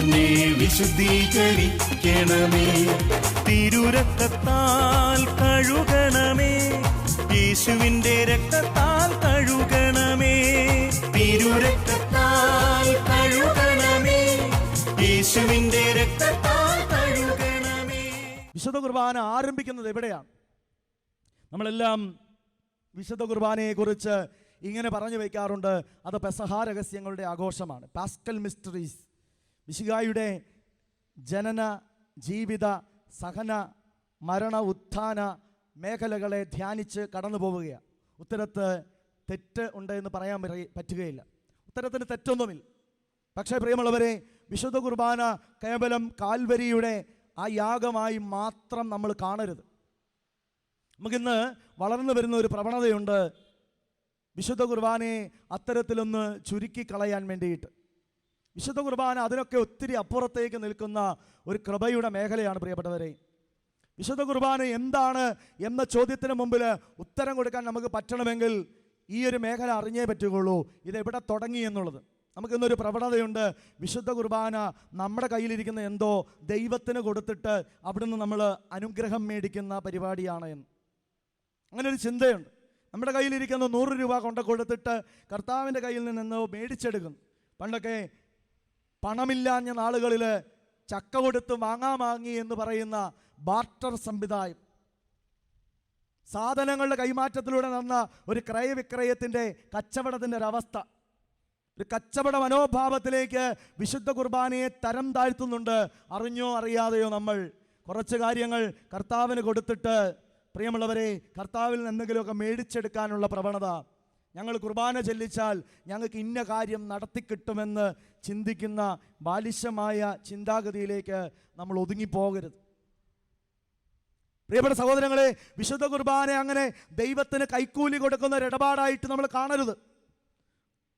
എന്നെ വിശുദ്ധീകരിക്കണമേ. തിരുരക്തത്താൽ കഴുകണമേ. യേശുവിന്റെ രക്തത്താൽ കഴുകണമേ. തിരുരക്തത്താൽ കഴുകണമേ. യേശുവിന്റെ രക്തത്താൽ കഴുകണമേ. വിശുദ്ധ കുർബാന ആരംഭിക്കുന്നത് എവിടെയാണ്? നമ്മളെല്ലാം വിശുദ്ധ കുർബാനയെക്കുറിച്ച് ഇങ്ങനെ പറഞ്ഞു വയ്ക്കാറുണ്ട്. അത് പെസഹാ രഹസ്യങ്ങളുടെ ആഘോഷമാണ്. Pascal mysteries. വിശുകായുടെ ജനന ജീവിത സഹന മരണ ഉത്ഥാന മേഖലകളെ ധ്യാനിച്ച് കടന്നു പോവുകയാണ് ഉത്തരത്ത് തെറ്റ് ഉണ്ട് എന്ന് പറയാൻ പറ്റുകയില്ല. ഉത്തരത്തിന് തെറ്റൊന്നുമില്ല. പക്ഷേ പ്രിയമുള്ളവരെ വിശുദ്ധ കുർബാന കേവലം കാൽവരിയുടെ ആ യാഗമായി മാത്രം നമ്മൾ കാണരുത്. നമുക്കിന്ന് വളർന്നു വരുന്ന ഒരു പ്രവണതയുണ്ട് വിശുദ്ധ കുർബാനയെ അത്തരത്തിലൊന്ന് ചുരുക്കി കളയാൻ വേണ്ടിയിട്ട്. വിശുദ്ധ കുർബാന അതിനൊക്കെ ഒത്തിരി അപ്പുറത്തേക്ക് നിൽക്കുന്ന ഒരു കൃപയുടെ മേഖലയാണ് പ്രിയപ്പെട്ടവരെ. വിശുദ്ധ കുർബാന എന്താണ് എന്ന ചോദ്യത്തിന് മുമ്പിൽ ഉത്തരം കൊടുക്കാൻ നമുക്ക് പറ്റണമെങ്കിൽ ഈ ഒരു മേഖല അറിഞ്ഞേ പറ്റുകയുള്ളൂ. ഇതെവിടെ തുടങ്ങി എന്നുള്ളത്. നമുക്കിന്നൊരു പ്രവണതയുണ്ട്. വിശുദ്ധ കുർബാന നമ്മുടെ കയ്യിലിരിക്കുന്ന എന്തോ ദൈവത്തിന് കൊടുത്തിട്ട് അവിടുന്ന് നമ്മൾ അനുഗ്രഹം മേടിക്കുന്ന പരിപാടിയാണ് എന്ന്. അങ്ങനെ ഒരു ചിന്തയുണ്ട്. നമ്മുടെ കയ്യിലിരിക്കുന്ന നൂറ് രൂപ കൊണ്ട് കൊടുത്തിട്ട് കർത്താവിന്റെ കയ്യിൽ നിന്ന് എന്തോ മേടിച്ചെടുക്കും പണ്ടൊക്കെ പണമില്ലാഞ്ഞ നാളുകളിൽ ചക്ക കൊടുത്ത് വാങ്ങാ വാങ്ങി എന്ന് പറയുന്ന ബാർട്ടർ സംവിധായം സാധനങ്ങളുടെ കൈമാറ്റത്തിലൂടെ നടന്ന ഒരു ക്രയവിക്രയത്തിന്റെ കച്ചവടത്തിന്റെ ഒരവസ്ഥ ഒരു കച്ചവട മനോഭാവത്തിലേക്ക് വിശുദ്ധ കുർബാനയെ തരം താഴ്ത്തുന്നുണ്ട്. അറിഞ്ഞോ അറിയാതെയോ നമ്മൾ കുറച്ച് കാര്യങ്ങൾ കർത്താവിന് കൊടുത്തിട്ട് പ്രിയമുള്ളവരെ കർത്താവിൽ നിന്ന് എന്തെങ്കിലുമൊക്കെ മേടിച്ചെടുക്കാനുള്ള പ്രവണത ഞങ്ങൾ കുർബാന ചെല്ലിച്ചാൽ ഞങ്ങൾക്ക് ഇന്ന കാര്യം നടത്തിക്കിട്ടുമെന്ന് ചിന്തിക്കുന്ന ബാലിശമായ ചിന്താഗതിയിലേക്ക് നമ്മൾ ഒതുങ്ങിപ്പോകരുത്. പ്രിയപ്പെട്ട സഹോദരങ്ങളെ വിശുദ്ധ കുർബാന അങ്ങനെ ദൈവത്തിന് കൈക്കൂലി കൊടുക്കുന്ന ഒരു ഇടപാടായിട്ട് നമ്മൾ കാണരുത്.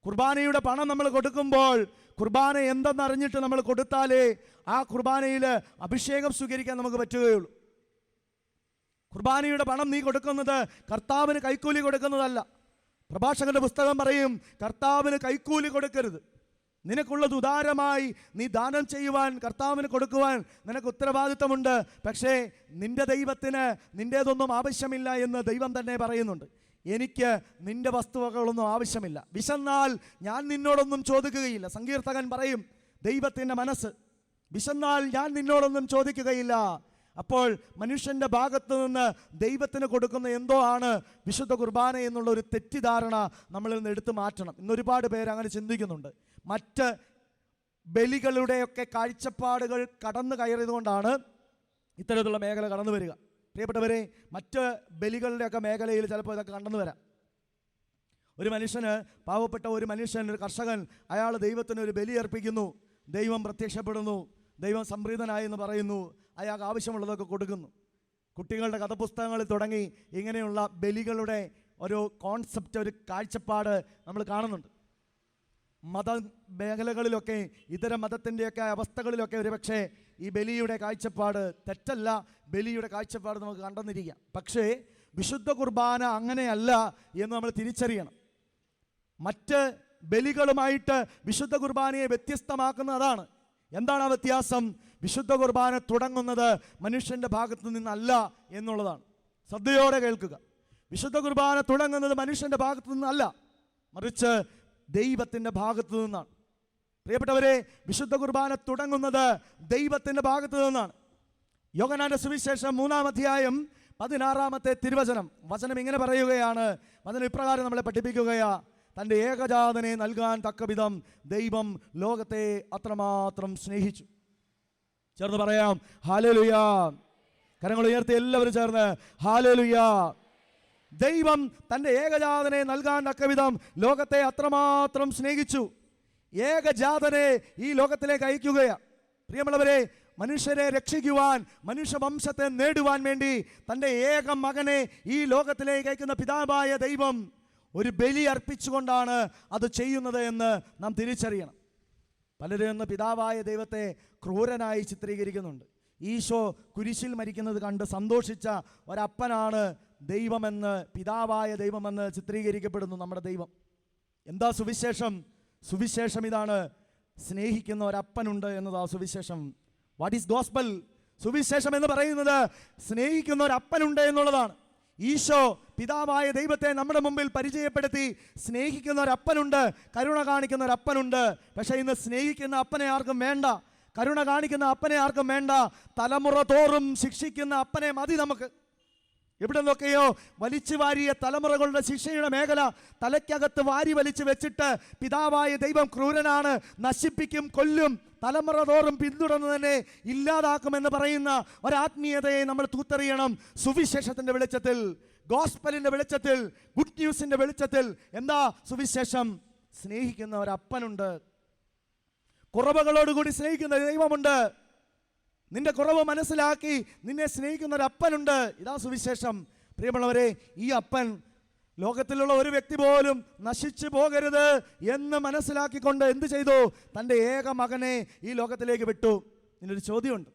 കുർബാനയുടെ പണം നമ്മൾ കൊടുക്കുമ്പോൾ കുർബാന എന്തെന്നറിഞ്ഞിട്ട് നമ്മൾ കൊടുത്താലേ ആ കുർബാനയിൽ അഭിഷേകം സ്വീകരിക്കാൻ നമുക്ക് പറ്റുകയുള്ളൂ. കുർബാനയുടെ പണം നീ കൊടുക്കുന്നത് കർത്താവിന് കൈക്കൂലി കൊടുക്കുന്നതല്ല. പ്രഭാഷകന്റെ പുസ്തകം പറയും കർത്താവിന് കൈക്കൂലി കൊടുക്കരുത്. നിനക്കുള്ളത് ഉദാരമായി നീ ദാനം ചെയ്യുവാൻ കർത്താവിന് കൊടുക്കുവാൻ നിനക്ക് ഉത്തരവാദിത്തമുണ്ട്. പക്ഷേ നിന്റെ ദൈവത്തിന് നിന്റേതൊന്നും ആവശ്യമില്ല എന്ന് ദൈവം തന്നെ പറയുന്നുണ്ട്. എനിക്ക് നിന്റെ വസ്തുവകളൊന്നും ആവശ്യമില്ല. വിശന്നാൽ ഞാൻ നിന്നോടൊന്നും ചോദിക്കുകയില്ല. സങ്കീർത്തകൻ പറയും ദൈവത്തിന്റെ മനസ്സ്. വിശന്നാൽ ഞാൻ നിന്നോടൊന്നും ചോദിക്കുകയില്ല. അപ്പോൾ മനുഷ്യന്റെ ഭാഗത്ത് നിന്ന് ദൈവത്തിന് കൊടുക്കുന്ന എന്തോ ആണ് വിശുദ്ധ കുർബാന എന്നുള്ള ഒരു തെറ്റിദ്ധാരണ നമ്മളിൽ നിന്ന് എടുത്തു മാറ്റണം. ഇന്നൊരുപാട് പേര് അങ്ങനെ ചിന്തിക്കുന്നുണ്ട്. മറ്റ് ബലികളുടെയൊക്കെ കാഴ്ചപ്പാടുകൾ കടന്നു കയറിയതുകൊണ്ടാണ് ഇത്തരത്തിലുള്ള മേഖല കടന്നു വരിക. പ്രിയപ്പെട്ടവരെ മറ്റ് ബലികളുടെയൊക്കെ മേഖലയിൽ ചിലപ്പോൾ ഇതൊക്കെ കടന്നു വരാം. ഒരു മനുഷ്യന് പാവപ്പെട്ട ഒരു മനുഷ്യൻ ഒരു കർഷകൻ അയാൾ ദൈവത്തിന് ഒരു ബലി അർപ്പിക്കുന്നു ദൈവം പ്രത്യക്ഷപ്പെടുന്നു ദൈവം സംപ്രീതനായി എന്ന് പറയുന്നു. അയാൾക്ക് ആവശ്യമുള്ളതൊക്കെ കൊടുക്കുന്നു. കുട്ടികളുടെ കഥപുസ്തകങ്ങളിൽ തുടങ്ങി ഇങ്ങനെയുള്ള ബലികളുടെ ഒരു കോൺസെപ്റ്റ് ഒരു കാഴ്ചപ്പാട് നമ്മൾ കാണുന്നുണ്ട്. മത മേഖലകളിലൊക്കെ ഇതര മതത്തിന്റെയൊക്കെ അവസ്ഥകളിലൊക്കെ ഒരുപക്ഷെ ഈ ബലിയുടെ കാഴ്ചപ്പാട് തെറ്റല്ല. ബലിയുടെ കാഴ്ചപ്പാട് നമുക്ക് കണ്ടെന്നിരിക്കാം. പക്ഷേ വിശുദ്ധ കുർബാന അങ്ങനെയല്ല എന്ന് നമ്മൾ തിരിച്ചറിയണം. മറ്റ് ബലികളുമായിട്ട് വിശുദ്ധ കുർബാനയെ വ്യത്യസ്തമാക്കുന്ന അതാണ്. എന്താണ് ആ വ്യത്യാസം? വിശുദ്ധ കുർബാന തുടങ്ങുന്നത് മനുഷ്യന്റെ ഭാഗത്തു നിന്നല്ല എന്നുള്ളതാണ്. ശ്രദ്ധയോടെ കേൾക്കുക. വിശുദ്ധ കുർബാന തുടങ്ങുന്നത് മനുഷ്യന്റെ ഭാഗത്തു നിന്നല്ല മറിച്ച് ദൈവത്തിന്റെ ഭാഗത്തു നിന്നാണ്. പ്രിയപ്പെട്ടവരെ വിശുദ്ധ കുർബാന തുടങ്ങുന്നത് ദൈവത്തിന്റെ ഭാഗത്തു നിന്നാണ്. യോഗനാന്റെ സുവിശേഷം മൂന്നാം അധ്യായം പതിനാറാമത്തെ തിരുവചനം. വചനം ഇങ്ങനെ പറയുകയാണ്. വചനം ഇപ്രകാരം നമ്മളെ പഠിപ്പിക്കുകയാ. തന്റെ ഏകജാതനെ നൽകാൻ തക്കവിധം ദൈവം ലോകത്തെ അത്രമാത്രം സ്നേഹിച്ചു. ചേർന്ന് പറയാം ഹാലലുയ കരങ്ങൾ ഉയർത്തി എല്ലാവരും ചേർന്ന് ഹാലലുയ ദൈവം തന്റെ ഏകജാതനെ നൽകാൻ തക്കവിധം ലോകത്തെ അത്രമാത്രം സ്നേഹിച്ചു. ഏകജാതനെ ഈ ലോകത്തിലേക്ക് അയക്കുകയാണ് പ്രിയമുള്ളവരെ മനുഷ്യരെ രക്ഷിക്കുവാൻ മനുഷ്യവംശത്തെ നേടുവാൻ വേണ്ടി തന്റെ ഏക മകനെ ഈ ലോകത്തിലേക്ക് അയക്കുന്ന പിതാവായ ദൈവം ഒരു ബലി അർപ്പിച്ചുകൊണ്ടാണ് അത് ചെയ്യുന്നത് എന്ന് നാം തിരിച്ചറിയണം. പലരും ഇന്ന് പിതാവായ ദൈവത്തെ ക്രൂരനായി ചിത്രീകരിക്കുന്നുണ്ട്. ഈശോ കുരിശിൽ മരിക്കുന്നത് കണ്ട് സന്തോഷിച്ച ഒരപ്പനാണ് ദൈവമെന്ന് പിതാവായ ദൈവമെന്ന് ചിത്രീകരിക്കപ്പെടുന്നു നമ്മുടെ ദൈവം. എന്താ സുവിശേഷം? സുവിശേഷം ഇതാണ്. സ്നേഹിക്കുന്ന ഒരപ്പനുണ്ട് എന്നതാ സുവിശേഷം. വാട്ട് ഈസ് ഗോസ്ബൽ സുവിശേഷം എന്ന് പറയുന്നത് സ്നേഹിക്കുന്ന ഒരപ്പനുണ്ട് എന്നുള്ളതാണ്. ഈശോ പിതാവായ ദൈവത്തെ നമ്മുടെ മുമ്പിൽ പരിചയപ്പെടുത്തി സ്നേഹിക്കുന്ന ഒരപ്പനുണ്ട് കരുണ കാണിക്കുന്ന ഒരപ്പനുണ്ട് പക്ഷേ ഇന്ന് സ്നേഹിക്കുന്ന അപ്പനെ ആർക്കും വേണ്ട കരുണ കാണിക്കുന്ന അപ്പനെ ആർക്കും വേണ്ട. തലമുറ തോറും ശിക്ഷിക്കുന്ന അപ്പനെ മതി നമുക്ക്. ഇവിടെ നിന്നൊക്കെയോ വലിച്ചു വാരിയ തലമുറകളുടെ ശിക്ഷയുടെ മേഖല തലയ്ക്കകത്ത് വാരി വലിച്ചു വെച്ചിട്ട് പിതാവായ ദൈവം ക്രൂരനാണ് നശിപ്പിക്കും കൊല്ലും. തലമുറ തോറും പിന്തുടർന്ന് തന്നെ ഇല്ലാതാക്കുമെന്ന് പറയുന്ന ഒരാത്മീയതയെ നമ്മൾ തൂത്തെറിയണം. സുവിശേഷത്തിന്റെ വെളിച്ചത്തിൽ ഗോസ്പലിന്റെ വെളിച്ചത്തിൽ ഗുഡ് ന്യൂസിന്റെ വെളിച്ചത്തിൽ. എന്താ സുവിശേഷം? സ്നേഹിക്കുന്ന ഒരപ്പനുണ്ട്. കുറവുകളോടുകൂടി സ്നേഹിക്കുന്ന ദൈവമുണ്ട്. നിന്റെ കുറവ് മനസ്സിലാക്കി നിന്നെ സ്നേഹിക്കുന്ന ഒരു അപ്പനുണ്ട് ഇതാ സുവിശേഷം. പ്രിയമുള്ളവരെ ഈ അപ്പൻ ലോകത്തിലുള്ള ഒരു വ്യക്തി പോലും നശിച്ചു പോകരുത് എന്ന് മനസ്സിലാക്കിക്കൊണ്ട് എന്ത് ചെയ്തു? തന്റെ ഏക മകനെ ഈ ലോകത്തിലേക്ക് വിട്ടു. ഇതിനൊരു ചോദ്യമുണ്ട്.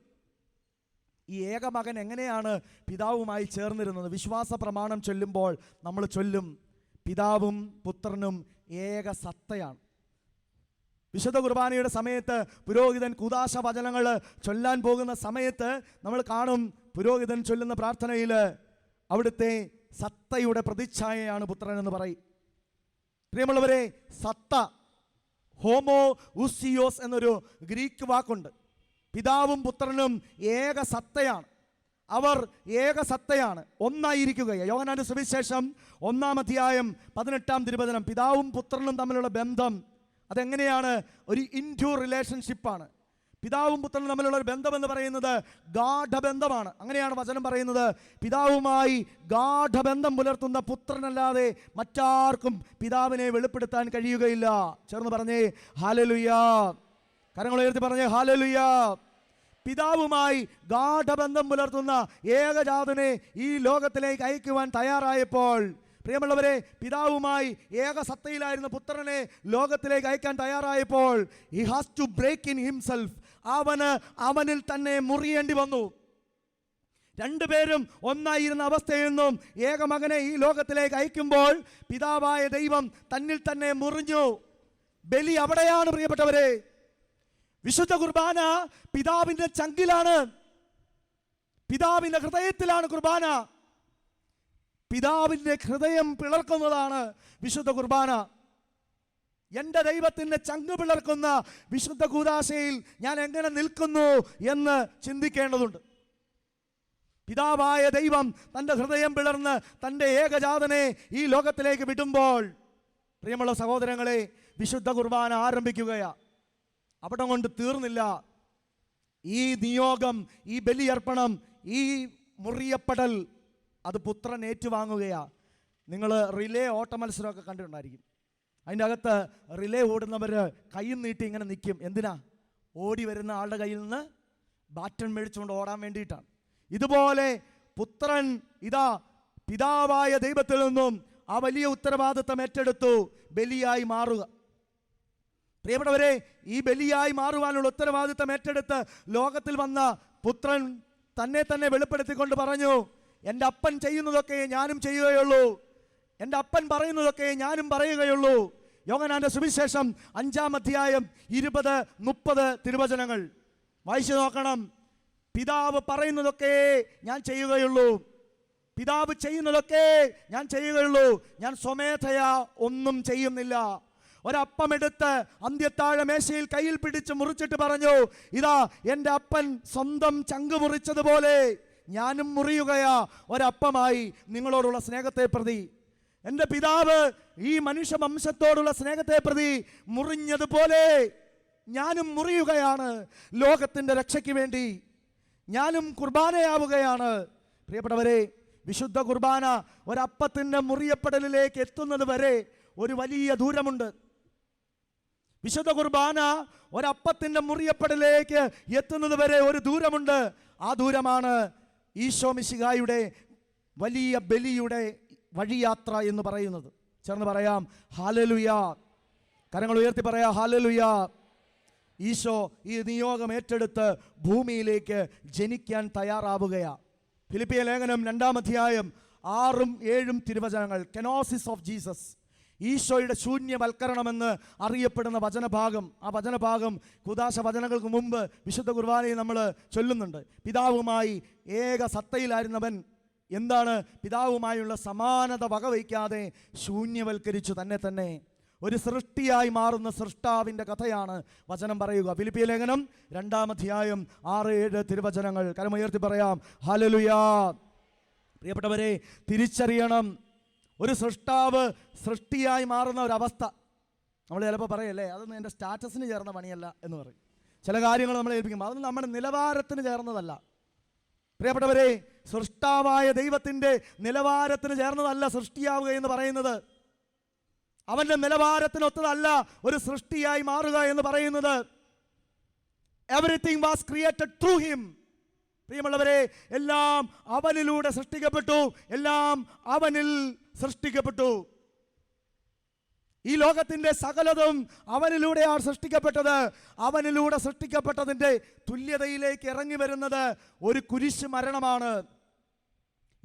ഈ ഏക മകൻ എങ്ങനെയാണ് പിതാവുമായി ചേർന്നിരുന്നത്? വിശ്വാസ പ്രമാണം ചൊല്ലുമ്പോൾ നമ്മൾ ചൊല്ലും പിതാവും പുത്രനും ഏക സത്തയാണ്. വിശുദ്ധ കുർബാനയുടെ സമയത്ത് പുരോഹിതൻ കുദാശ വചനങ്ങൾ ചൊല്ലാൻ പോകുന്ന സമയത്ത് നമ്മൾ കാണും പുരോഹിതൻ ചൊല്ലുന്ന പ്രാർത്ഥനയിൽ അവിടുത്തെ സത്തയുടെ പ്രതിച്ഛായയാണ് പുത്രൻ എന്ന് പറയും. പ്രിയമുള്ളവരെ സത്ത ഹോമോ ഉസിയോസ് എന്നൊരു ഗ്രീക്ക് വാക്കുണ്ട്. പിതാവും പുത്രനും ഏക സത്തയാണ്. അവർ ഏക സത്തയാണ്. ഒന്നായിരിക്കുകയാണ്. യോഹനാന്റെ സുവിശേഷം ഒന്നാം അധ്യായം പതിനെട്ടാം തിരുവചനം. പിതാവും പുത്രനും തമ്മിലുള്ള ബന്ധം അതെങ്ങനെയാണ്? ഒരു ഇൻഡ്യൂ റിലേഷൻഷിപ്പാണ്. പിതാവും പുത്രനും തമ്മിലുള്ള ഒരു ബന്ധം എന്ന് പറയുന്നത് ഗാഠബന്ധമാണ്. അങ്ങനെയാണ് വചനം പറയുന്നത്. പിതാവുമായി ഗാഠബന്ധം പുലർത്തുന്ന പുത്രനല്ലാതെ മറ്റാർക്കും പിതാവിനെ വെളിപ്പെടുത്താൻ കഴിയുകയില്ല. ചേർന്ന് പറഞ്ഞേ ഹാലലുയ്യ കരങ്ങൾ ഉയർത്തി പറഞ്ഞേ ഹാലലുയ്യ പിതാവുമായി ഗാഠബന്ധം പുലർത്തുന്ന ഏകജാതനെ ഈ ലോകത്തിലേക്ക് അയക്കുവാൻ തയ്യാറായപ്പോൾ പ്രിയമുള്ളവരെ പിതാവുമായി ഏക സത്തയിലായിരുന്ന പുത്രനെ ലോകത്തിലേക്ക് അയക്കാൻ തയ്യാറായപ്പോൾ he has to break in himself അവന് അവനിൽ തന്നെ മുറിയേണ്ടി വന്നു. രണ്ടുപേരും ഒന്നായിരുന്ന അവസ്ഥയിൽ നിന്നും ഏകമകനെ ഈ ലോകത്തിലേക്ക് അയക്കുമ്പോൾ പിതാവായ ദൈവം തന്നിൽ തന്നെ മുറിഞ്ഞു. ബലി അവിടെയാണ് പ്രിയപ്പെട്ടവരെ. വിശുദ്ധ കുർബാന പിതാവിന്റെ ചങ്കിലാണ്. പിതാവിന്റെ ഹൃദയത്തിലാണ് കുർബാന. പിതാവിന്റെ ഹൃദയം പിളർക്കുന്നതാണ് വിശുദ്ധ കുർബാന. എന്റെ ദൈവത്തിന്റെ ചങ്ങു പിളർക്കുന്ന വിശുദ്ധ കൂതാശയിൽ ഞാൻ എങ്ങനെ നിൽക്കുന്നു എന്ന് ചിന്തിക്കേണ്ടതുണ്ട്. പിതാവായ ദൈവം തന്റെ ഹൃദയം പിളർന്ന് തന്റെ ഏകജാതനെ ഈ ലോകത്തിലേക്ക് വിടുമ്പോൾ പ്രിയമുള്ള സഹോദരങ്ങളെ വിശുദ്ധ കുർബാന ആരംഭിക്കുകയാ. അവിടെ കൊണ്ട് തീർന്നില്ല. ഈ നിയോഗം ഈ ബലിയർപ്പണം ഈ മുറിയപ്പെടൽ അത് പുത്രൻ ഏറ്റുവാങ്ങുകയാണ് നിങ്ങൾ റിലേ ഓട്ടമത്സരമൊക്കെ കണ്ടിട്ടുണ്ടായിരിക്കും. അതിന്റെ അകത്ത് റിലേ ഓടുന്നവർ കൈയും നീട്ടി ഇങ്ങനെ നിൽക്കും എന്തിനാ? ഓടി വരുന്ന ആളുടെ കയ്യിൽ നിന്ന് ബാറ്റൺ മേടിച്ചുകൊണ്ട് ഓടാൻ വേണ്ടിയിട്ടാണ്. ഇതുപോലെ പുത്രൻ ഇതാ പിതാവായ ദൈവത്തിൽ നിന്നും ആ വലിയ ഉത്തരവാദിത്തം ഏറ്റെടുത്തു. ബലിയായി മാറുക. പ്രിയപ്പെട്ടവരെ ഈ ബലിയായി മാറുവാനുള്ള ഉത്തരവാദിത്തം ഏറ്റെടുത്ത് ലോകത്തിൽ വന്ന പുത്രൻ തന്നെ തന്നെ വെളിപ്പെടുത്തിക്കൊണ്ട് പറഞ്ഞു എന്റെ അപ്പൻ ചെയ്യുന്നതൊക്കെ ഞാനും ചെയ്യുകയുള്ളൂ. എന്റെ അപ്പൻ പറയുന്നതൊക്കെ ഞാനും പറയുകയുള്ളൂ. യോഗനാന്റെ സുവിശേഷം അഞ്ചാം അധ്യായം ഇരുപത് മുപ്പത് തിരുവചനങ്ങൾ. വായിച്ചു നോക്കണം. പിതാവ് പറയുന്നതൊക്കെ ഞാൻ ചെയ്യുകയുള്ളൂ. പിതാവ് ചെയ്യുന്നതൊക്കെ ഞാൻ ചെയ്യുകയുള്ളൂ. ഞാൻ സ്വമേധയാ ഒന്നും ചെയ്യുന്നില്ല. ഒരപ്പമെടുത്ത് അന്ത്യത്താഴ മേശയിൽ കയ്യിൽ പിടിച്ച് മുറിച്ചിട്ട് പറഞ്ഞു ഇതാ എന്റെ അപ്പൻ സ്വന്തം ചങ്ക് മുറിച്ചതുപോലെ ഞാനും മുറിയുകയാ. ഒരപ്പമായി നിങ്ങളോടുള്ള സ്നേഹത്തെ പ്രതി. എന്റെ പിതാവ് ഈ മനുഷ്യ വംശത്തോടുള്ള സ്നേഹത്തെ പ്രതി മുറിഞ്ഞതുപോലെ ഞാനും മുറിയുകയാണ് ലോകത്തിന്റെ രക്ഷയ്ക്ക് വേണ്ടി. ഞാനും കുർബാനയാവുകയാണ്. പ്രിയപ്പെട്ടവരെ വിശുദ്ധ കുർബാന ഒരപ്പത്തിന്റെ മുറിയപ്പെടലിലേക്ക് എത്തുന്നത് വരെ ഒരു വലിയ ദൂരമുണ്ട്. വിശുദ്ധ കുർബാന ഒരപ്പത്തിന്റെ മുറിയപ്പെടലിലേക്ക് എത്തുന്നത് വരെ ഒരു ദൂരമുണ്ട്. ആ ദൂരമാണ് ഈശോ മിശിഹായുടെ വലിയ ബലിയുടെ വഴിയാത്ര എന്ന് പറയുന്നത്. ചേർന്ന് പറയാം ഹാലലുയാ. കരങ്ങൾ ഉയർത്തി പറയാം ഹാലലുയാ. ഈശോ ഈ നിയോഗം ഏറ്റെടുത്ത് ഭൂമിയിലേക്ക് ജനിക്കാൻ തയ്യാറാവുകയാ. ഫിലിപ്പിയ ലേഖനം രണ്ടാം അധ്യായം ആറും ഏഴും തിരുവചനങ്ങൾ. Kenosis of Jesus. ഈശോയുടെ ശൂന്യവൽക്കരണമെന്ന് അറിയപ്പെടുന്ന വചനഭാഗം. ആ വചനഭാഗം കുദാശ വചനങ്ങൾക്ക് മുമ്പ് വിശുദ്ധ കുർബാനയെ നമ്മൾ ചൊല്ലുന്നുണ്ട്. പിതാവുമായി ഏക സത്തയിലായിരുന്നവൻ എന്താണ് പിതാവുമായുള്ള സമാനത വകവയ്ക്കാതെ ശൂന്യവൽക്കരിച്ചു തന്നെ തന്നെ. ഒരു സൃഷ്ടിയായി മാറുന്ന സൃഷ്ടാവിന്റെ കഥയാണ് വചനം പറയുക. ഫിലിപ്പിയ ലേഖനം രണ്ടാമധ്യായം ആറ് ഏഴ് തിരുവചനങ്ങൾ. കരമുയർത്തി പറയാം. ഹലലുയാ പ്രിയപ്പെട്ടവരെ തിരിച്ചറിയണം. ഒരു സൃഷ്ടാവ് സൃഷ്ടിയായി മാറുന്ന ഒരവസ്ഥ നമ്മൾ ചിലപ്പോൾ പറയല്ലേ അതൊന്നും എന്റെ സ്റ്റാറ്റസിന് ചേർന്ന പണിയല്ല എന്ന് പറയും. ചില കാര്യങ്ങൾ നമ്മൾ ഏൽപ്പിക്കും. അതൊന്നും നമ്മുടെ നിലവാരത്തിന് ചേർന്നതല്ല. പ്രിയപ്പെട്ടവരെ സൃഷ്ടാവായ ദൈവത്തിന്റെ നിലവാരത്തിന് ചേർന്നതല്ല സൃഷ്ടിയാവുക എന്ന് പറയുന്നത്. അവന്റെ നിലവാരത്തിനൊത്തതല്ല ഒരു സൃഷ്ടിയായി മാറുക എന്ന് പറയുന്നത്. Everything was created through him പ്രിയമുള്ളവരെ എല്ലാം അവനിലൂടെ സൃഷ്ടിക്കപ്പെട്ടു. എല്ലാം അവനിൽ സൃഷ്ടിക്കപ്പെട്ടു. ഈ ലോകത്തിന്റെ സകലതും അവനിലൂടെയാണ് സൃഷ്ടിക്കപ്പെട്ടത്. അവനിലൂടെ സൃഷ്ടിക്കപ്പെട്ടതിന്റെ തുല്യതയിലേക്ക് ഇറങ്ങി വരുന്നത് ഒരു കുരിശ് മരണമാണ്.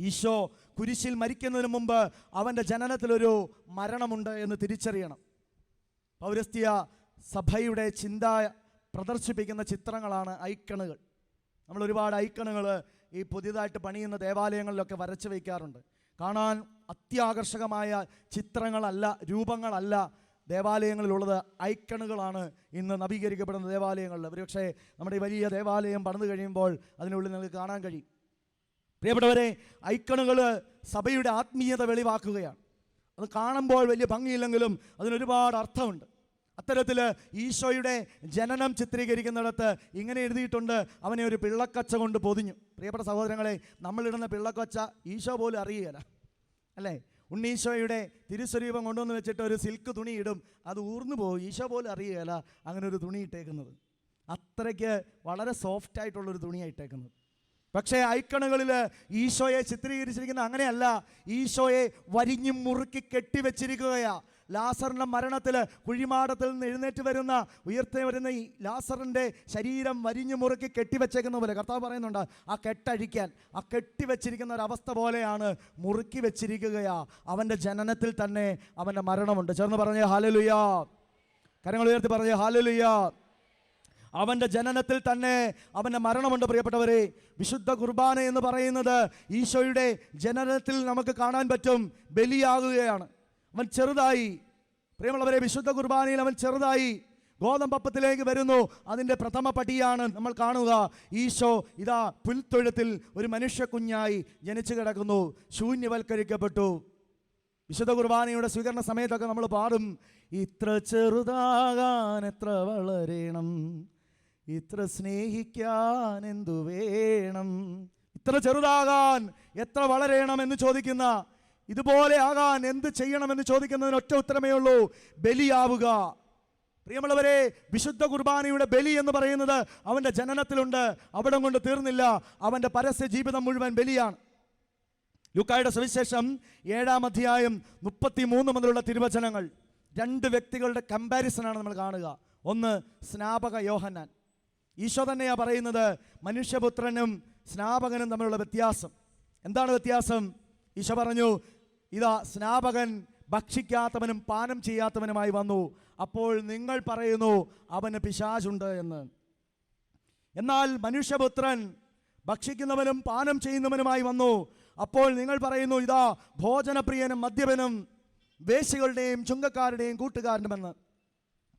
ഈശോ കുരിശിൽ മരിക്കുന്നതിന് മുമ്പ് അവന്റെ ജനനത്തിലൊരു മരണമുണ്ട് എന്ന് തിരിച്ചറിയണം. പൗരസ്ത്യ സഭയുടെ ചിന്ത പ്രദർശിപ്പിക്കുന്ന ചിത്രങ്ങളാണ് ഐക്കണുകൾ. നമ്മൾ ഒരുപാട് ഐക്കണുകൾ ഈ പുതിയതായിട്ട് പണിയുന്ന ദേവാലയങ്ങളിലൊക്കെ വരച്ചു വയ്ക്കാറുണ്ട്. കാണാൻ അത്യാകർഷകമായ ചിത്രങ്ങളല്ല രൂപങ്ങളല്ല ദേവാലയങ്ങളിലുള്ളത്. ഐക്കണുകളാണ് ഇന്ന് നവീകരിക്കപ്പെടുന്ന ദേവാലയങ്ങളിൽ. ഒരുപക്ഷേ നമ്മുടെ വലിയ ദേവാലയം പണിത് കഴിയുമ്പോൾ അതിനുള്ളിൽ നിങ്ങൾക്ക് കാണാൻ കഴിയും. പ്രിയപ്പെട്ടവരെ ഐക്കണുകൾ സഭയുടെ ആത്മീയത വെളിവാക്കുകയാണ്. അത് കാണുമ്പോൾ വലിയ ഭംഗിയില്ലെങ്കിലും അതിനൊരുപാട് അർത്ഥമുണ്ട്. അത്തരത്തിൽ ഈശോയുടെ ജനനം ചിത്രീകരിക്കുന്നിടത്ത് ഇങ്ങനെ എഴുതിയിട്ടുണ്ട് അവനെ ഒരു പിള്ളക്കച്ച കൊണ്ട് പൊതിഞ്ഞു. പ്രിയപ്പെട്ട സഹോദരങ്ങളെ നമ്മളിടുന്ന പിള്ളക്കൊച്ച ഈശോ പോലും അറിയുകയില്ല. അല്ലേ? ഉണ്ണീശോയുടെ തിരുസ്വരൂപം കൊണ്ടുവന്ന് വെച്ചിട്ട് ഒരു സിൽക്ക് തുണി ഇടും അത് ഊർന്നു പോകും. ഈശോ പോലും അറിയുകയില്ല അങ്ങനെ ഒരു തുണി ഇട്ടേക്കുന്നത്. അത്രയ്ക്ക് വളരെ സോഫ്റ്റ് ആയിട്ടുള്ളൊരു തുണിയാണ് ഇട്ടേക്കുന്നത്. പക്ഷേ ഐക്കണുകളിൽ ഈശോയെ ചിത്രീകരിച്ചിരിക്കുന്ന അങ്ങനെയല്ല. ഈശോയെ വരിഞ്ഞു മുറുക്കി കെട്ടിവെച്ചിരിക്കുകയാ. ലാസറിന്റെ മരണത്തിൽ കുഴിമാടത്തിൽ നിന്ന് എഴുന്നേറ്റ് വരുന്ന ഉയർത്തി വരുന്ന ഈ ലാസറിന്റെ ശരീരം വരിഞ്ഞു മുറുക്കി കെട്ടിവെച്ചേക്കുന്ന പോലെ. കർത്താവ് പറയുന്നുണ്ട് ആ കെട്ടഴിക്കാൻ ആ കെട്ടിവെച്ചിരിക്കുന്ന ഒരവസ്ഥ പോലെയാണ് മുറുക്കി വെച്ചിരിക്കുകയാ. അവന്റെ ജനനത്തിൽ തന്നെ അവന്റെ മരണമുണ്ട്. ചേർന്ന് പറഞ്ഞേ ഹാലലുയാ കരങ്ങൾ ഉയർത്തി പറഞ്ഞേ ഹാലലുയാ അവന്റെ ജനനത്തിൽ തന്നെ അവന്റെ മരണമുണ്ട് പ്രിയപ്പെട്ടവരെ. വിശുദ്ധ കുർബാന എന്ന് പറയുന്നത് ഈശോയുടെ ജനനത്തിൽ നമുക്ക് കാണാൻ പറ്റും. ബലിയാകുകയാണ്. അവൻ ചെറുതായി. പ്രിയമുള്ളവരെ വിശുദ്ധ കുർബാനയിൽ അവൻ ചെറുതായി. ഗോതമ്പപ്പത്തിലേക്ക് വരുന്നു. അതിന്റെ പ്രഥമ പടിയാണ് നമ്മൾ കാണുക. ഈശോ ഇതാ പുൽത്തൊഴുത്തിൽ ഒരു മനുഷ്യ കുഞ്ഞായി ജനിച്ചു കിടക്കുന്നു. ശൂന്യവൽക്കരിക്കപ്പെട്ടു. വിശുദ്ധ കുർബാനയുടെ സ്വീകരണ സമയത്തൊക്കെ നമ്മൾ പാടും. ഇത്ര ചെറുതാകാൻ എത്ര വളരണം. ഇത്ര സ്നേഹിക്കാൻ എന്തു വേണം? ഇത്ര ചെറുതാകാൻ എത്ര വളരണം എന്ന് ചോദിക്കുന്ന ഇതുപോലെ ആകാൻ എന്ത് ചെയ്യണമെന്ന് ചോദിക്കുന്നതിന് ഒറ്റ ഉത്തരമേ ഉള്ളൂ ബലിയാവുക. പ്രിയമുള്ളവരെ വിശുദ്ധ കുർബാനയുടെ ബലി എന്ന് പറയുന്നത് അവന്റെ ജനനത്തിലുണ്ട് അവിടം കൊണ്ട് തീർന്നില്ല അവന്റെ പരസ്യ ജീവിതം മുഴുവൻ ബലിയാണ്. ലുക്കായുടെ സുവിശേഷം ഏഴാം അധ്യായം മുപ്പത്തി മൂന്ന് മുതലുള്ള തിരുവചനങ്ങൾ. രണ്ട് വ്യക്തികളുടെ കമ്പാരിസനാണ് നമ്മൾ കാണുക. ഒന്ന് സ്നാപക യോഹന്നാൻ. ഈശോ തന്നെയാണ് പറയുന്നത് മനുഷ്യപുത്രനും സ്നാപകനും തമ്മിലുള്ള വ്യത്യാസം. എന്താണ് വ്യത്യാസം? ഈശോ പറഞ്ഞു ഇതാ സ്നാപകൻ ഭക്ഷിക്കാത്തവനും പാനം ചെയ്യാത്തവനുമായി വന്നു. അപ്പോൾ നിങ്ങൾ പറയുന്നു അവന് പിശാചുണ്ട് എന്ന്. എന്നാൽ മനുഷ്യപുത്രൻ ഭക്ഷിക്കുന്നവനും പാനം ചെയ്യുന്നവനുമായി വന്നു. അപ്പോൾ നിങ്ങൾ പറയുന്നു ഇതാ ഭോജനപ്രിയനും മദ്യപനും വേശികളുടെയും ചുങ്കക്കാരുടെയും കൂട്ടുകാരനുമെന്ന്.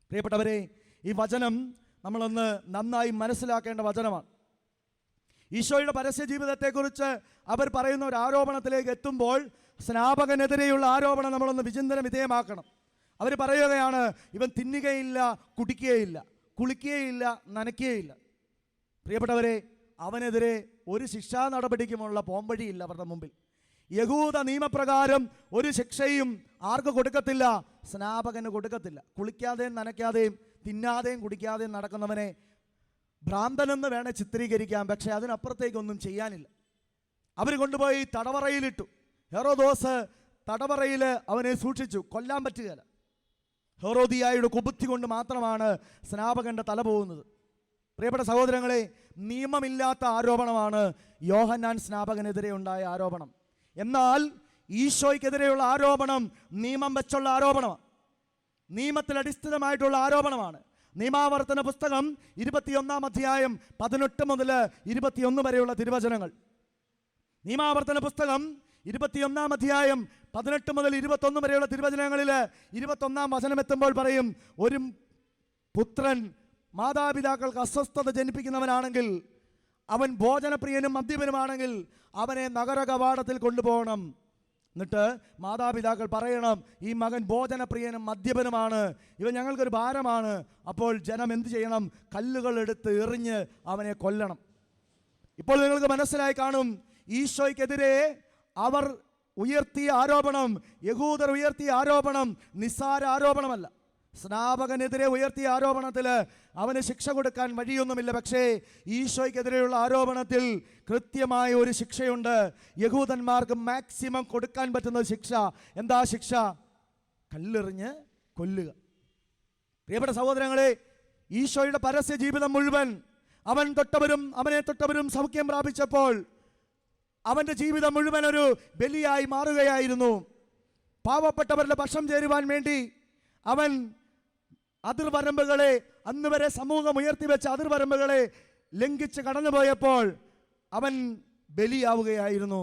പ്രിയപ്പെട്ടവരെ ഈ വചനം നമ്മളൊന്ന് നന്നായി മനസ്സിലാക്കേണ്ട വചനമാണ്. ഈശോയുടെ പരസ്യ ജീവിതത്തെക്കുറിച്ച് അവർ പറയുന്ന ഒരു ആരോപണത്തിലേക്ക് എത്തുമ്പോൾ സ്നാപകനെതിരെയുള്ള ആരോപണം നമ്മളൊന്ന് വിചിന്തന വിധേയമാക്കണം. അവർ പറയുകയാണ് ഇവൻ തിന്നുകയില്ല കുടിക്കുകയില്ല കുളിക്കുകയില്ല നനയ്ക്കുകയില്ല. പ്രിയപ്പെട്ടവരെ അവനെതിരെ ഒരു ശിക്ഷാ നടപടിക്കുമുള്ള പോംവഴിയില്ല അവരുടെ മുമ്പിൽ. യഹൂദ നിയമപ്രകാരം ഒരു ശിക്ഷയും ആർക്ക് കൊടുക്കത്തില്ല? സ്നാപകന് കൊടുക്കത്തില്ല. കുളിക്കാതെയും നനയ്ക്കാതെയും തിന്നാതെയും കുടിക്കാതെയും നടക്കുന്നവനെ ഭ്രാന്തനെന്ന് വേണേ ചിത്രീകരിക്കാം പക്ഷേ അതിനപ്പുറത്തേക്കൊന്നും ചെയ്യാനില്ല. അവർ കൊണ്ടുപോയി തടവറയിലിട്ടു. ഹെറോദോസ് തടവറയിൽ അവനെ സൂക്ഷിച്ചു. കൊല്ലാൻ പറ്റുകയില്ല. ഹെറോദിയായുടെ കുബുദ്ധി കൊണ്ട് മാത്രമാണ് സ്നാപകന്റെ തല പോകുന്നത്. പ്രിയപ്പെട്ട സഹോദരങ്ങളെ നിയമമില്ലാത്ത ആരോപണമാണ് യോഹന്നാൻ സ്നാപകനെതിരെ ഉണ്ടായ ആരോപണം. എന്നാൽ ഈശോയ്ക്കെതിരെയുള്ള ആരോപണം നിയമം വെച്ചുള്ള ആരോപണമാണ്. നിയമത്തിൽ അടിസ്ഥിതമായിട്ടുള്ള ആരോപണമാണ്. നിയമാവർത്തന പുസ്തകം ഇരുപത്തിയൊന്നാം അധ്യായം പതിനെട്ട് മുതൽ ഇരുപത്തിയൊന്ന് വരെയുള്ള തിരുവചനങ്ങൾ. നിയമാവർത്തന പുസ്തകം ഇരുപത്തിയൊന്നാം അധ്യായം പതിനെട്ട് മുതൽ ഇരുപത്തൊന്ന് വരെയുള്ള തിരുവചനങ്ങളിൽ ഇരുപത്തൊന്നാം വചനം എത്തുമ്പോൾ പറയും ഒരു പുത്രൻ മാതാപിതാക്കൾക്ക് അസ്വസ്ഥത ജനിപ്പിക്കുന്നവനാണെങ്കിൽ അവൻ ഭോജനപ്രിയനും മദ്യപനുമാണെങ്കിൽ അവനെ നഗര കവാടത്തിൽ കൊണ്ടുപോകണം. എന്നിട്ട് മാതാപിതാക്കൾ പറയണം ഈ മകൻ ബോധനപ്രിയനും മദ്യപനുമാണ്. ഇവൻ ഞങ്ങൾക്കൊരു ഭാരമാണ്. അപ്പോൾ ജനം എന്ത് ചെയ്യണം? കല്ലുകൾ എടുത്ത് എറിഞ്ഞ് അവനെ കൊല്ലണം. ഇപ്പോൾ നിങ്ങൾക്ക് മനസ്സിലായി കാണും ഈശോയ്ക്കെതിരെ അവർ ഉയർത്തിയ ആരോപണം യഹൂദർ ഉയർത്തിയ ആരോപണം നിസ്സാര ആരോപണമല്ല. സ്നാപകനെതിരെ ഉയർത്തിയ ആരോപണത്തിൽ അവന് ശിക്ഷ കൊടുക്കാൻ വഴിയൊന്നുമില്ല. പക്ഷേ ഈശോയ്ക്കെതിരെയുള്ള ആരോപണത്തിൽ കൃത്യമായ ഒരു ശിക്ഷയുണ്ട്. യഹൂദന്മാർക്ക് മാക്സിമം കൊടുക്കാൻ പറ്റുന്ന ശിക്ഷ. എന്താ ശിക്ഷ? കല്ലെറിഞ്ഞ് കൊല്ലുക. പ്രിയപ്പെട്ട സഹോദരങ്ങളെ ഈശോയുടെ പരസ്യ ജീവിതം മുഴുവൻ അവൻ തൊട്ടവരും അവനെ തൊട്ടവരും സൗഖ്യം പ്രാപിച്ചപ്പോൾ അവന്റെ ജീവിതം മുഴുവൻ ഒരു ബലിയായി മാറുകയായിരുന്നു. പാവപ്പെട്ടവരുടെ ഭക്ഷണം ചേരുവാൻ വേണ്ടി അവൻ അതിർവരമ്പുകളെ അന്ന് വരെ സമൂഹം ഉയർത്തി വെച്ച അതിർവരമ്പുകളെ ലംഘിച്ച് കടന്നുപോയപ്പോൾ അവൻ ബലിയാവുകയായിരുന്നു.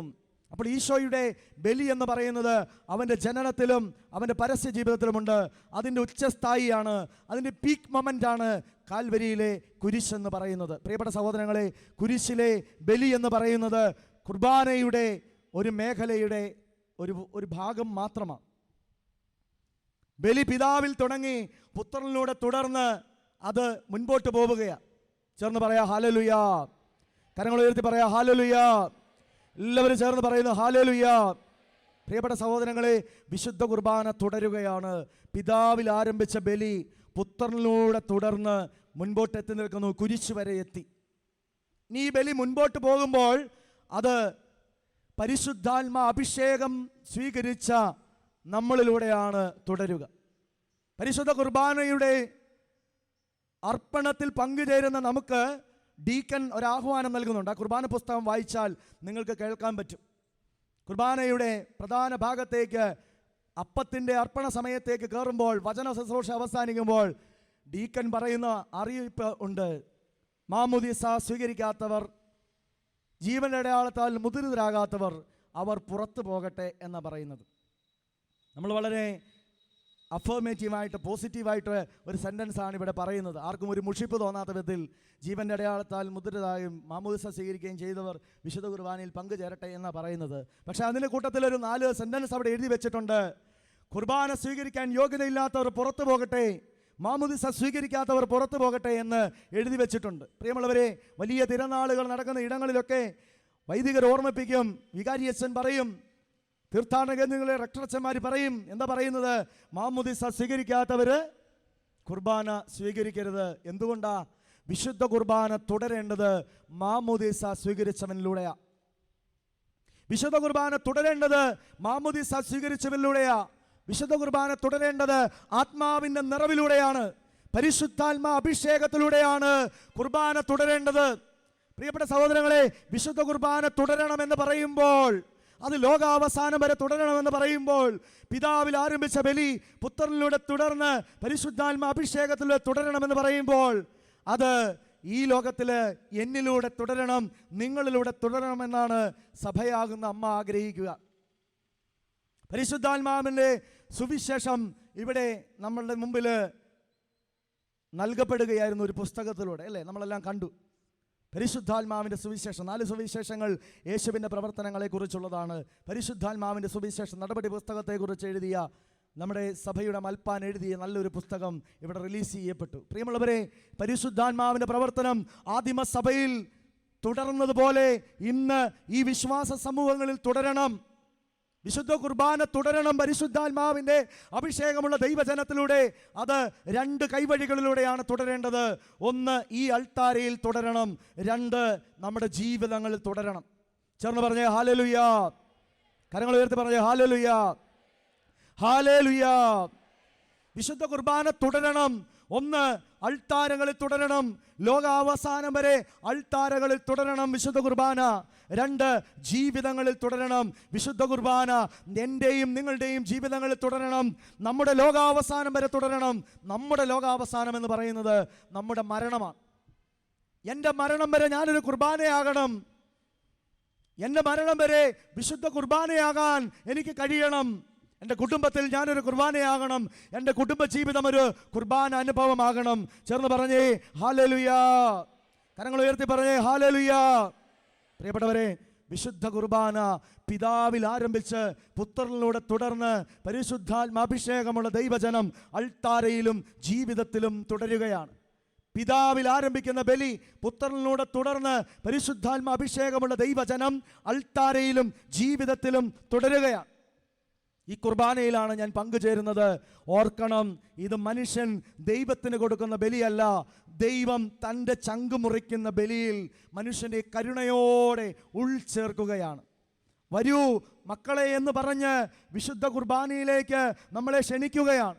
അപ്പോൾ ഈശോയുടെ ബലി എന്ന് പറയുന്നത് അവന്റെ ജനനത്തിലും അവന്റെ പരസ്യ ജീവിതത്തിലുമുണ്ട് അതിന്റെ ഉച്ചസ്ഥായിയാണ് അതിന്റെ പീക്ക് മൊമെന്റാണ് കാൽവരിയിലെ കുരിശ് എന്ന് പറയുന്നത്. പ്രിയപ്പെട്ട സഹോദരങ്ങളെ കുരിശിലെ ബലി എന്ന് പറയുന്നത് കുർബാനയുടെ ഒരു മേഖലയുടെ ഒരു ഒരു ഭാഗം മാത്രമാണ്. ബലി പിതാവിൽ തുടങ്ങി പുത്രനിലൂടെ തുടർന്ന് അത് മുൻപോട്ട് പോവുകയാണ് ചേർന്ന് പറയാ ഹാലലുയാ. കരങ്ങൾ ഉയർത്തി പറയാ ഹാലലുയാ. എല്ലാവരും ചേർന്ന് പറയുന്നു ഹാലലുയാ. പ്രിയപ്പെട്ട സഹോദരങ്ങളെ വിശുദ്ധ കുർബാന തുടരുകയാണ്. പിതാവിൽ ആരംഭിച്ച ബലി പുത്രനിലൂടെ തുടർന്ന് മുൻപോട്ട് എത്തി നിൽക്കുന്നു കുരിശ് വരെ എത്തി. നീ ബലി മുൻപോട്ട് പോകുമ്പോൾ അത് പരിശുദ്ധാത്മ അഭിഷേകം സ്വീകരിച്ച നമ്മളിലൂടെയാണ് തുടരുക. പരിശുദ്ധ കുർബാനയുടെ അർപ്പണത്തിൽ പങ്കുചേരുന്ന നമുക്ക് ഡീക്കൻ ഒരാഹ്വാനം നൽകുന്നുണ്ട്. ആ കുർബാന പുസ്തകം വായിച്ചാൽ നിങ്ങൾക്ക് കേൾക്കാൻ പറ്റും. കുർബാനയുടെ പ്രധാന ഭാഗത്തേക്ക് അപ്പത്തിന്റെ അർപ്പണ സമയത്തേക്ക് കയറുമ്പോൾ വചന ശുശ്രൂഷ അവസാനിക്കുമ്പോൾ ഡീക്കൻ പറയുന്ന അറിയിപ്പ് ഉണ്ട്. മാമുദിസ സ്വീകരിക്കാത്തവർ ജീവന്റെ മുതിരിതരാകാത്തവർ അവർ പുറത്തു പോകട്ടെ എന്ന് പറയുന്നത്. നമ്മൾ വളരെ അഫർമേറ്റീവായിട്ട് പോസിറ്റീവായിട്ട് ഒരു സെന്റൻസാണ് ഇവിടെ പറയുന്നത്. ആർക്കും ഒരു മുഷിപ്പ് തോന്നാത്ത വിധത്തിൽ ജീവന്റെ അടയാളത്താൽ മുദ്രതായും മാമൂസ സ്വീകരിക്കുകയും ചെയ്തവർ വിശുദ്ധ കുർബാനയിൽ പങ്കുചേരട്ടെ എന്നാണ് പറയുന്നത്. പക്ഷേ അതിന്റെ കൂട്ടത്തിലൊരു നാല് സെന്റൻസ് അവിടെ എഴുതി വെച്ചിട്ടുണ്ട്. കുർബാന സ്വീകരിക്കാൻ യോഗ്യതയില്ലാത്തവർ പുറത്തു പോകട്ടെ മാമുദിസ സ്വീകരിക്കാത്തവർ പുറത്തു പോകട്ടെ എന്ന് എഴുതി വെച്ചിട്ടുണ്ട്. പ്രിയമുള്ളവരെ വലിയ തിരനാളുകൾ നടക്കുന്ന ഇടങ്ങളിലൊക്കെ വൈദികർ ഓർമ്മിപ്പിക്കും വികാരി അച്ഛൻ പറയും തീർത്ഥാടന കേന്ദ്രങ്ങളിലെ റക്ടറച്ചന്മാർ പറയും. എന്താ പറയുന്നത്? മാമുദിസ സ്വീകരിക്കാത്തവര് കുർബാന സ്വീകരിക്കരുത്. എന്തുകൊണ്ടാ? വിശുദ്ധ കുർബാന തുടരേണ്ടത് മാമുദിസ സ്വീകരിച്ചവനിലൂടെയാ. വിശുദ്ധ കുർബാന തുടരേണ്ടത് മാമുദിസ സ്വീകരിച്ചവനിലൂടെയാ. വിശുദ്ധ കുർബാന തുടരേണ്ടത് ആത്മാവിന്റെ നിറവിലൂടെയാണ്. പരിശുദ്ധാത്മാ അഭിഷേകത്തിലൂടെയാണ് കുർബാന തുടരേണ്ടത്. പ്രിയപ്പെട്ട സഹോദരങ്ങളെ വിശുദ്ധ കുർബാന തുടരണമെന്ന് പറയുമ്പോൾ അത് ലോകാവസാനം വരെ തുടരണമെന്ന് പറയുമ്പോൾ പിതാവിൽ ആരംഭിച്ച ബലി പുത്രനിലൂടെ തുടർന്ന് പരിശുദ്ധാത്മ അഭിഷേകത്തിലൂടെ തുടരണമെന്ന് പറയുമ്പോൾ അത് ഈ ലോകത്തിൽ എന്നിലൂടെ തുടരണം നിങ്ങളിലൂടെ തുടരണമെന്നാണ് സഭയാകുന്ന അമ്മ ആഗ്രഹിക്കുക. പരിശുദ്ധാത്മാവിന്റെ സുവിശേഷം ഇവിടെ നമ്മളുടെ മുമ്പിൽ നൽകപ്പെടുകയായിരുന്നു ഒരു പുസ്തകത്തിലൂടെ. അല്ലേ? നമ്മളെല്ലാം കണ്ടു. പരിശുദ്ധാത്മാവിന്റെ സുവിശേഷം. നാല് സുവിശേഷങ്ങൾ യേശുവിന്റെ പ്രവർത്തനങ്ങളെക്കുറിച്ചുള്ളതാണ്. പരിശുദ്ധാത്മാവിന്റെ സുവിശേഷം നടപടി പുസ്തകത്തെക്കുറിച്ച് എഴുതിയ നമ്മുടെ സഭയുടെ മൽപ്പാൻ എഴുതിയ നല്ലൊരു പുസ്തകം ഇവിടെ റിലീസ് ചെയ്യപ്പെട്ടു. പ്രിയമുള്ളവരെ പരിശുദ്ധാത്മാവിന്റെ പ്രവർത്തനം ആദിമ സഭയിൽ തുടർന്നതുപോലെ ഇന്ന് ഈ വിശ്വാസ സമൂഹങ്ങളിൽ തുടരണം. വിശുദ്ധ കുർബാന തുടരണം പരിശുദ്ധാത്മാവിന്റെ അഭിഷേകമുള്ള ദൈവജനത്തിലൂടെ. അത് രണ്ട് കൈവഴികളിലൂടെയാണ് തുടരേണ്ടത്. ഒന്ന് ഈ അൾത്താരയിൽ തുടരണം. രണ്ട് നമ്മുടെ ജീവിതങ്ങളിൽ തുടരണം. ചേർന്ന് പറഞ്ഞേ ഹാലലുയ. കരങ്ങൾ ഉയർത്തി പറഞ്ഞേ ഹാലലുയ. ഹാലലുയ. വിശുദ്ധ കുർബാന തുടരണം. ഒന്ന് അൾത്താരകളിൽ തുടരണം. ലോകാവസാനം വരെ അൾത്താരകളിൽ തുടരണം വിശുദ്ധ കുർബാന. രണ്ട് ജീവിതങ്ങളിൽ തുടരണം വിശുദ്ധ കുർബാന. എന്റെയും നിങ്ങളുടെയും ജീവിതങ്ങളിൽ തുടരണം. നമ്മുടെ ലോകാവസാനം വരെ തുടരണം. നമ്മുടെ ലോകാവസാനം എന്ന് പറയുന്നത് നമ്മുടെ മരണമാണ്. എന്റെ മരണം വരെ ഞാനൊരു കുർബാനയാകണം. എന്റെ മരണം വരെ വിശുദ്ധ കുർബാനയാകാൻ എനിക്ക് കഴിയണം. എന്റെ കുടുംബത്തിൽ ഞാനൊരു കുർബാനയാകണം. എന്റെ കുടുംബ ജീവിതം ഒരു കുർബാന അനുഭവമാകണം. ചേർന്ന് പറഞ്ഞേ ഹാലലുയാ. കരങ്ങൾ ഉയർത്തി പറഞ്ഞേ ഹാലലുയാ. പ്രിയപ്പെട്ടവരെ വിശുദ്ധ കുർബാന പിതാവിൽ ആരംഭിച്ച് പുത്രനിലൂടെ തുടർന്ന് പരിശുദ്ധാത്മാഭിഷേകമുള്ള ദൈവജനം അൾത്താരയിലും ജീവിതത്തിലും തുടരുകയാണ്. പിതാവിൽ ആരംഭിക്കുന്ന ബലി പുത്രനിലൂടെ തുടർന്ന് പരിശുദ്ധാത്മാഭിഷേകമുള്ള ദൈവജനം അൾത്താരയിലും ജീവിതത്തിലും തുടരുകയാണ്. ഈ കുർബാനയിലാണ് ഞാൻ പങ്കുചേരുന്നത്. ഓർക്കണം ഇത് മനുഷ്യൻ ദൈവത്തിന് കൊടുക്കുന്ന ബലിയല്ല. ദൈവം തന്റെ ചങ്ക് മുറിക്കുന്ന ബലിയിൽ മനുഷ്യന്റെ കരുണയോടെ ഉൾച്ചേർക്കുകയാണ്. വരൂ മക്കളെ എന്ന് പറഞ്ഞ് വിശുദ്ധ കുർബാനയിലേക്ക് നമ്മളെ ക്ഷണിക്കുകയാണ്.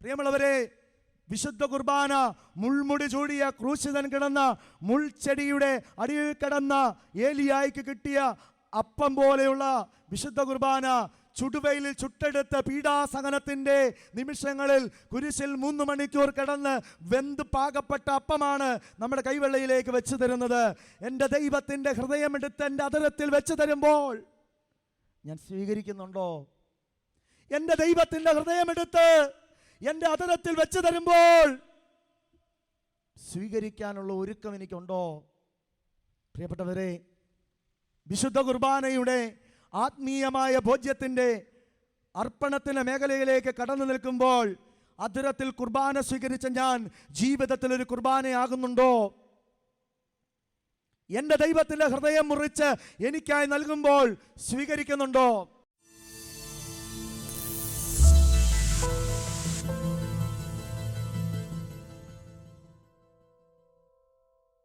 പ്രിയമുള്ളവരെ വിശുദ്ധ കുർബാന മുൾമുടി ചൂടിയ ക്രൂശിതൻ കിടന്ന മുൾച്ചെടിയുടെ അടിയിൽ കിടന്ന ഏലിയായിക്ക് കിട്ടിയ അപ്പം പോലെയുള്ള വിശുദ്ധ കുർബാന ചുടുവയിലിൽ ചുട്ടെടുത്ത പീഡാസഹനത്തിന്റെ നിമിഷങ്ങളിൽ കുരിശിൽ മൂന്ന് മണിക്കൂർ കിടന്ന് വെന്ത് പാകപ്പെട്ട അപ്പമാണ് നമ്മുടെ കൈവെള്ളയിലേക്ക് വെച്ചു തരുന്നത്. എന്റെ ദൈവത്തിന്റെ ഹൃദയമെടുത്ത് എന്റെ അതരത്തിൽ വെച്ച് തരുമ്പോൾ ഞാൻ സ്വീകരിക്കുന്നുണ്ടോ? എന്റെ ദൈവത്തിന്റെ ഹൃദയമെടുത്ത് എന്റെ അതരത്തിൽ വെച്ച് തരുമ്പോൾ സ്വീകരിക്കാനുള്ള ഒരുക്കം എനിക്കുണ്ടോ? പ്രിയപ്പെട്ടവരെ വിശുദ്ധ കുർബാനയുടെ ആത്മീയമായ ഭോജ്യത്തിന്റെ അർപ്പണത്തിന്റെ മേഖലയിലേക്ക് കടന്നു നിൽക്കുമ്പോൾ അതിരത്തിൽ കുർബാന സ്വീകരിച്ച ഞാൻ ജീവിതത്തിൽ ഒരു കുർബാനയാകുന്നുണ്ടോ? എന്റെ ദൈവത്തിന്റെ ഹൃദയം മുറിച്ച് എനിക്കായി നൽകുമ്പോൾ സ്വീകരിക്കുന്നുണ്ടോ?